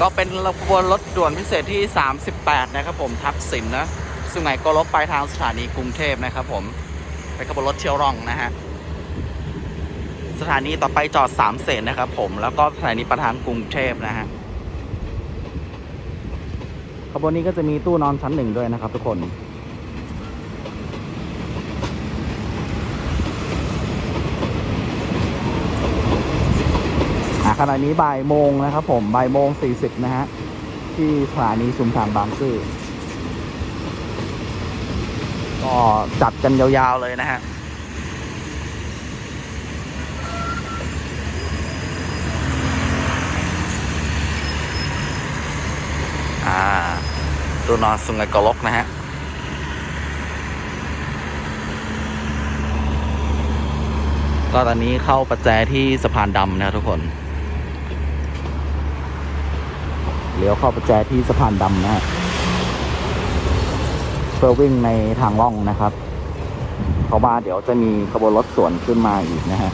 ก็เป็นขบวนรถด่วนพิเศษที่ 38 นะครับผมทักษิณนะสุไหงโกลกไปทางสถานีกรุงเทพนะครับผมเป็นขบวนรถเที่ยวร่องนะฮะสถานีต่อไปจอดสามเสนนะครับผมแล้วก็สถานีประธานกรุงเทพนะฮะขบวนนี้ก็จะมีตู้นอนชั้นหนึ่งด้วยนะครับทุกคน ขณะนี้บ่ายโมงนะครับผมบ่ายโมงสี่สิบนะฮะที่สถานีชุมทางบางซื่อก็จัดกันยาวๆเลยนะฮะอ่าตัวนอนสุงไงกอลกนะฮะก็ตอนนี้เข้าประแจที่สะพานดำนะทุกคน เลี้ยวเข้าประแจที่สะพานดำนะฮะเพื่อวิ่งในทางล่องนะครับ เพราะว่าเดี๋ยวจะมีขบวนรถสวนขึ้นมาอีกนะฮะ